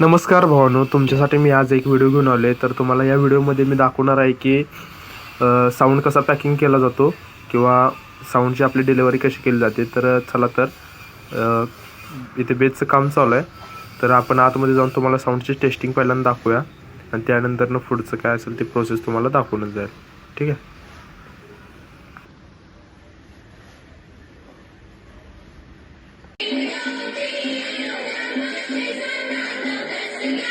नमस्कार भावानो तुमच्यासाठी मी आज एक व्हिडिओ घेऊन आलो आहे तर तुम्हाला या व्हिडिओमध्ये मी दाखवणार आहे की साऊंड कसा पॅकिंग केला जातो किंवा साऊंडची आपली डिलेवरी कशी केली जाते. तर चला तर इथे बेसचं काम चालू आहे. तर आपण आतमध्ये जाऊन तुम्हाला साऊंडची टेस्टिंग पहिल्यांदा दाखवूया. आणि त्यानंतरनं पुढचं काय असेल ते प्रोसेस तुम्हाला दाखवूनच जाईल. ठीक आहे?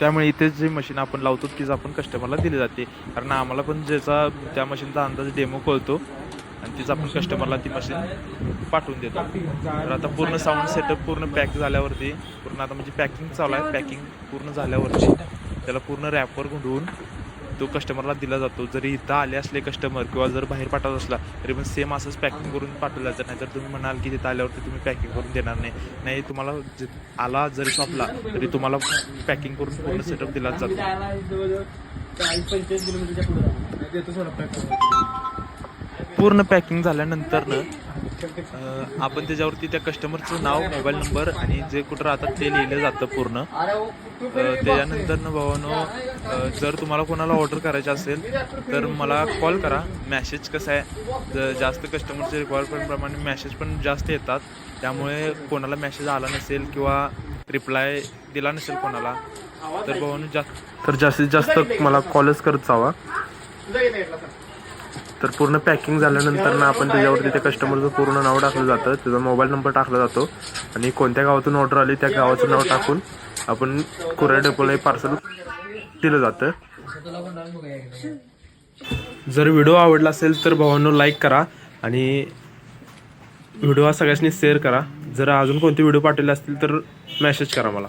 त्यामुळे इथेच जे मशीन आपण लावतो तीच आपण कस्टमरला दिली जाते. कारण आम्हाला पण ज्याचा त्या मशीनचा अंदाज डेमो कळतो आणि तीच आपण कस्टमरला ती मशीन पाठवून देतो. तर आता पूर्ण साऊंड सेटअप पूर्ण पॅक झाल्यावरती पूर्ण आता म्हणजे पॅकिंग चालू आहे. पॅकिंग पूर्ण झाल्यावरती त्याला पूर्ण रॅपवर गुंडवून तो कस्टमरला दिला जातो जरी इथं आले असले कस्टमर किंवा जर बाहेर पाठवत असला तरी पण सेम असंच पॅकिंग करून पाठवलं जातं. नाहीतर तुम्ही म्हणाल की तिथं आल्यावरती तुम्ही पॅकिंग करून देणार नाही. नाही तुम्हाला आला जरी शॉपला तरी तुम्हाला पॅकिंग करून पूर्ण सेटअप दिला जातो. पूर्ण पॅकिंग झाल्यानंतर आपण त्याच्यावरती त्या कस्टमरचं नाव मोबाईल नंबर आणि जे कुठं राहतात ते लिहिलं जातं पूर्ण. त्याच्यानंतर ना भावानो जर तुम्हाला कोणाला ऑर्डर करायची असेल तर मला कॉल करा. मॅसेज कसं आहे? जर जास्त कस्टमरचे रिक्वायरमेंटप्रमाणे मॅसेज पण जास्त येतात. त्यामुळे कोणाला मॅसेज आला नसेल किंवा रिप्लाय दिला नसेल कोणाला तर भावानो जास्त तर जास्तीत जास्त मला कॉलच करत जावा. तर पूर्ण पॅकिंग झाल्यानंतर ना आपण त्याच्यावरती त्या कस्टमरचं पूर्ण नाव टाकलं जातं. त्याचा मोबाईल नंबर टाकला जातो. आणि कोणत्या गावातून ऑर्डर आली त्या गावाचं नाव टाकून आपण कुरिअर डेपोला पार्सल दिलं जातं. जर व्हिडिओ आवडला असेल तर भावांनो लाईक करा आणि व्हिडिओ हा सगळ्यांनी शेअर करा. जर अजून कोणते व्हिडिओ पाठवले असतील तर मेसेज करा मला.